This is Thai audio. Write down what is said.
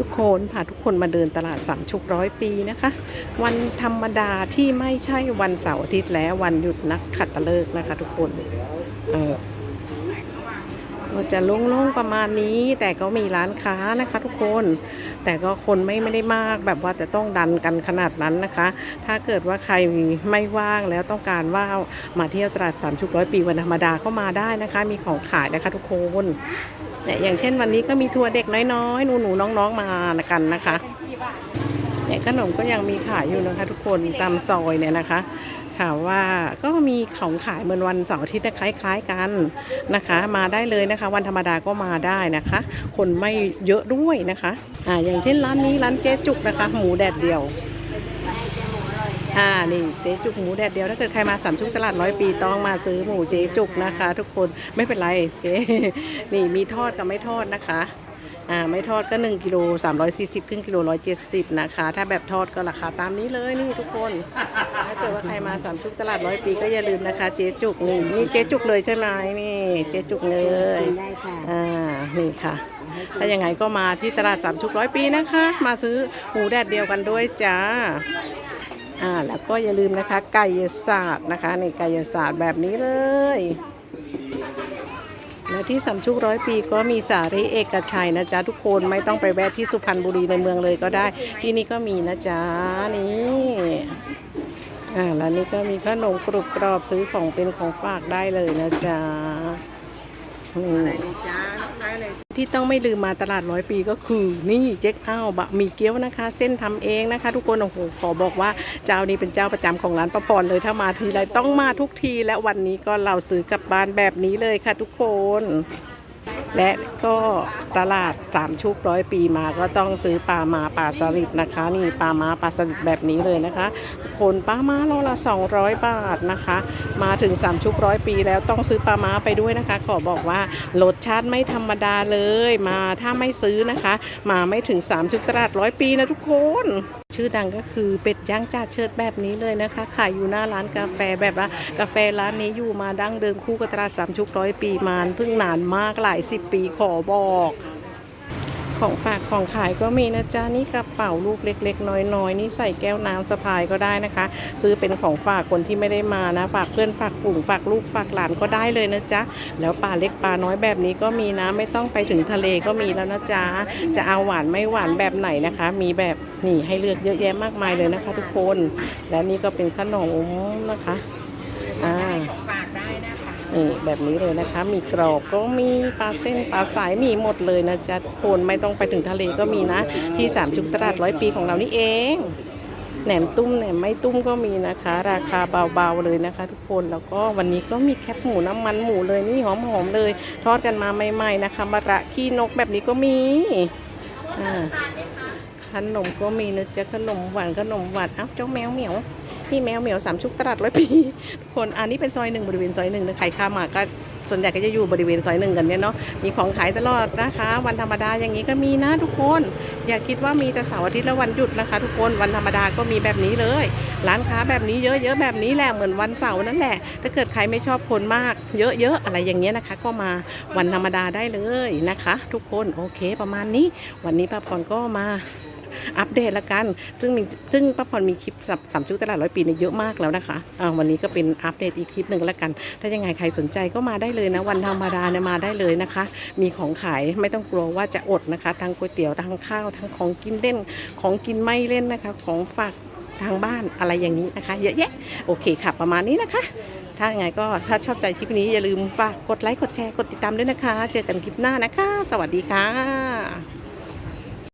ทุกคนพาทุกคนมาเดินตลาดสามชุกร้อยปีนะคะ วันธรรมดาที่ไม่ใช่วันเสาร์อาทิตย์และวันหยุดนักขัตฤกษ์นะคะ ทุกคนเออก็จะโล่งๆประมาณนี้ แต่ก็มีร้านค้านะคะ ทุกคน แต่ก็คนไม่ไม่ได้มากแบบว่าจะต้องดันกันขนาดนั้นนะคะ ถ้าเกิดว่าใครไม่ว่างแล้วต้องการว่ามาเที่ยวตลาดสามชุกร้อยปีวันธรรมดาก็มาได้นะคะ มีของขายนะคะ ทุกคน เนี่ยอย่างเช่นวันนี้ก็มีทัวร์เด็กน้อยๆหนูๆน้องๆมากันนะคะเนี่ยขนมก็ยังมีขายอยู่นะคะ ทุกคนตามซอยเนี่ยนะคะค่ะว่าก็มีของขายเหมือนวันเสาร์อาทิตย์คล้ายๆกันนะคะ มาได้เลยนะคะ วันธรรมดาก็มาได้นะคะ คนไม่เยอะด้วยนะคะอ่าอย่างเช่นร้านนี้ร้านเจ๊จุกนะคะ หมูแดดเดียว อ่านี่เจ๊จุกหมูแดดเดียวถ้าเกิดใครมาสามชุกตลาดร้อยปีต้องมาซื้อหมูเจ๊จุกนะคะ ทุกคนไม่เป็นไรเจ๊นี่มีทอดกับไม่ทอดนะคะอ่าไม่ทอดก็1กิโล340ครึ่งกิโล170นะคะ ถ้าแบบทอดก็ราคาตามนี้เลยนี่ทุกคนถ้าเกิดว่าใครมาสามชุกตลาดร้อยปีก็อย่าลืมนะคะ เจ๊จุกนี่นี่เจ๊จุกเลยใช่ไหมนี่เจ๊จุกเลยได้ค่ะอ่านี่ค่ะถ้ายังไงก็มาที่ตลาดสามชุกร้อยปีนะคะ มาซื้อหมูแดดเดียวกันด้วยจ้า อ่าแล้วก็อย่าลืมนะคะไก่ศาสตร์นะคะในไก่ศาสตร์แบบนี้เลย และที่สามชุกร้อยปีก็มีสารีเอกชัยนะจ๊ะทุกคนไม่ต้องไปแวะที่สุพรรณบุรีในเมืองเลยก็ได้ ที่นี่ก็มีนะจ๊ะนี่อ่าแล้วนี่ก็มีขนมกรุบกรอบซื้อของเป็นของฝากได้เลยนะจ๊ะนี่ เลย ที่ต้องไม่ลืมมาตลาดร้อยปีก็คือ นี่เจ๊กอ้าวบะหมี่เกี๊ยวนะคะ เส้นทำเองนะคะ ทุกคนโอ้โหขอบอกว่าเจ้านี้เป็นเจ้าประจำของร้านประพรเลยถ้ามาทีไรต้องมาทุกทีและวันนี้ก็เราซื้อกลับบ้านแบบนี้เลยค่ะทุกคน และก็ตลาดสามชุกร้อยปีมาก็ต้องซื้อปลามาปลาสลิดนะคะ นี่ปลามาปลาสลิดแบบนี้เลยนะคะคนปลามาโลละ 200 บาทนะคะ มาถึงสามชุกร้อยปีแล้วต้องซื้อปลามาไปด้วยนะคะ ขอบอกว่ารสชาติไม่ธรรมดาเลย มาถ้าไม่ซื้อนะคะ มาไม่ถึงสามชุกตลาดร้อยปีนะทุกคน ชื่อดังก็คือเป็ดย่างจ่าเชิดแบบนี้เลยนะคะ ขายอยู่หน้าร้านกาแฟแบบว่ากาแฟร้านนี้อยู่มาดั้งเดิมคู่กับตลาดสามชุกร้อยปีมาเพิ่งนานมากหลายสิบปีขอบอก ของฝากของขายก็มีนะจ๊ะนี่กระเป๋าลูกเล็ก ๆ น้อยๆนี่ใส่แก้วน้ำสะพายก็ได้นะคะ ซื้อเป็นของฝากคนที่ไม่ได้มานะฝากเพื่อนฝากฝูงฝากลูกฝากหลานก็ได้เลยนะจ๊ะแล้วปลาเล็กปลาน้อยแบบนี้ก็มีนะ ไม่ต้องไปถึงทะเลก็มีแล้วนะจ๊ะจะเอาหวานไม่หวานแบบไหนนะคะ มีแบบนี่ให้เลือกเยอะแยะมากมายเลยนะคะ ทุกคน และนี่ก็เป็นขนมนะคะอ่า นี่แบบนี้เลยนะคะ มีกรอบก็มีปลาเส้นปลาสายมีหมดเลยนะจ๊ะทุกคนไม่ต้องไปถึงทะเลก็มีนะ ที่สามชุกตลาดร้อยปีของเรานี่เองแหนมตุ้มแหนมไม่ตุ้มก็มีนะคะ ราคาเบาๆเลยนะคะ ทุกคนแล้วก็วันนี้ก็มีแคบหมูน้ำมันหมูเลยนี่หอมๆเลย ทอดกันมาใหม่ๆนะคะมะระขี้นกแบบนี้ก็มีขนมก็มีนะจ๊ะขนมหวานขนมหวานอ้าวเจ้าแมวเหมียว นี่แมวเหมียวสามชุกตลาดร้อยปีทุกคนอันนี้เป็นซอยหนึ่งบริเวณซอยหนึ่งนะใครข้ามมาก็ส่วนใหญ่ก็จะอยู่บริเวณซอยหนึ่งกันเนี่ยเนาะมีของขายตลอดนะคะ วันธรรมดาอย่างนี้ก็มีนะทุกคน อย่าคิดว่ามีแต่เสาร์อาทิตย์และวันหยุดนะคะ ทุกคนวันธรรมดาก็มีแบบนี้เลย ร้านค้าแบบนี้เยอะๆแบบนี้แหละเหมือนวันเสาร์นั่นแหละ ถ้าเกิดใครไม่ชอบคนมาก เยอะๆอะไรอย่างเงี้ยนะคะ ก็มาวันธรรมดาได้เลยนะคะ ทุกคนโอเคประมาณนี้ วันนี้ป้าพรก็มา อัปเดตละกัน ซึ่งมีซึ่งป้าพรมีคลิปสามชุกตลาดร้อยปีเนี่ยเยอะมากแล้วนะคะอ่าวันนี้ก็เป็นอัปเดตอีกคลิปหนึ่งแล้วกัน ถ้ายังไงใครสนใจก็มาได้เลยนะ วันธรรมดาเนี่ยมาได้เลยนะคะ มีของขายไม่ต้องกลัวว่าจะอดนะคะ ทั้งก๋วยเตี๋ยวทั้งข้าวทั้งของกินเล่น ของกินไม่เล่นนะคะ ของฝากทางบ้านอะไรอย่างนี้นะคะ เยอะแยะโอเคค่ะ ประมาณนี้นะคะ ถ้ายังไงก็ถ้าชอบใจคลิปนี้อย่าลืมฝากกดไลค์กดแชร์กดติดตามด้วยนะคะ เจอกันคลิปหน้านะคะ สวัสดีค่ะ